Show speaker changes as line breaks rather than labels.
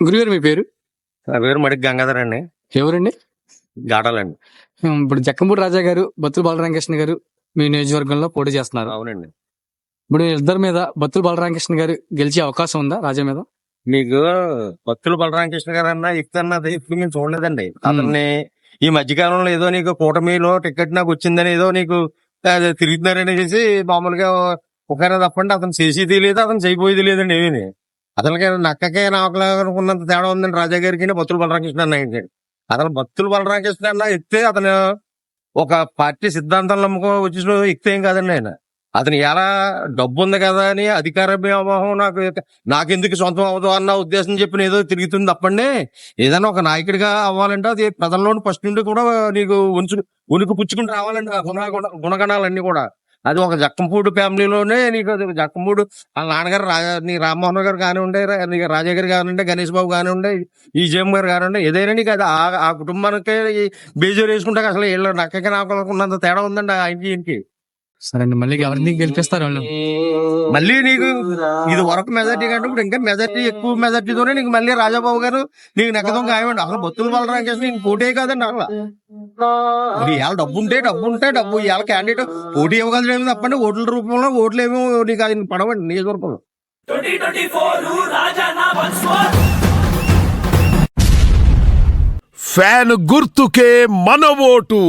గురుగారు మీ పేరు?
నా పేరు మడికి గంగాధర్ అండి.
ఎవరండి?
గాడాలండి
ఇప్పుడు జక్కంపూడి రాజా గారు బత్తుల బాలరామకృష్ణ గారు మీ నియోజకవర్గంలో పోటీ చేస్తున్నారు.
అవునండి.
ఇప్పుడు ఇద్దరి మీద బత్తుల బాలరామకృష్ణ గారు గెలిచే అవకాశం ఉందా రాజా మీద?
మీకు భక్తులు బలరామకృష్ణ గారు అన్న యుక్త అన్నది ఇప్పుడు మేము చూడలేదండి. అతన్ని ఈ మధ్యకాలంలో ఏదో నీకు కూటమిలో టికెట్ నాకు వచ్చిందని ఏదో నీకు అది తిరుగుతున్నారని చేసి మామూలుగా ఒకరే తప్పండి అతను చేసేది లేదు అతను చేయబోయేది లేదండి ఏమీ. అతనికి నక్కకే నాకులాగనుకున్నంత తేడా ఉందండి రాజా గారికి భక్తులు బలరామకృష్ణ అన్న అతను భక్తులు బలరామకృష్ణ అన్న ఎత్తే అతను ఒక పార్టీ సిద్ధాంతం నమ్ముకో వచ్చిన ఎక్తే ఏం కాదండి ఆయన. అతను ఎలా డబ్బు ఉంది కదా అని అధికార వ్యామోహం నాకు నాకెందుకు సొంతం అవ్వదు అన్న ఉద్దేశం చెప్పిన ఏదో తిరుగుతుంది తప్పండి. ఏదైనా ఒక నాయకుడిగా అవ్వాలంటే అది ప్రజల్లోని ఫస్ట్ నుండి కూడా నీకు ఉంచు ఉనికి పుచ్చుకుని రావాలండి ఆ గుణ గుణ- గుణగణాలన్నీ కూడా. అది ఒక జక్కంపూడి ఫ్యామిలీలోనే నీకు అది జక్కంపూడి వాళ్ళ నాన్నగారు రాజా నీ రామ్మోహన్ గారు కానివ్వండి నీకు రాజా గారు కానివ్వండి గణేష్ బాబు కానివ్వండి ఈ జేఎం గారు కానివ్వండి ఏదైనా నీకు అది ఆ- కుటుంబానికి బేజోరు వేసుకుంటే అసలు వీళ్ళు నక్కకి నాకు ఉన్నంత తేడా ఉందండి ఆయనకి ఈయనకి.
సరే అండి మళ్ళీ ఎవరిని గెలిపిస్తారు వాళ్ళు?
మళ్ళీ నీకు ఇది వరకు మెజార్టీ కంటే ఇప్పుడు ఇంకా మెజార్టీ ఎక్కువ మెజార్టీతోనే నీకు మళ్ళీ రాజాబాబు గారు నీకు నెక్కదం ఖాయమండి అసలు బొత్తులు బలరాం చేసి నీకు పోటీ కాదండి అసలు. ఇవాళ డబ్బు ఉంటే డబ్బు ఉంటే డబ్బు ఇవాళ క్యాండిడేట్ పోటీ ఇవ్వగలరేమి తప్పండి ఓట్ల రూపంలో ఓట్లు ఏమో నీకు అది పడవండి నియోజకవర్గంలో.
ఫ్యాన్ గుర్తుకే మన ఓటు.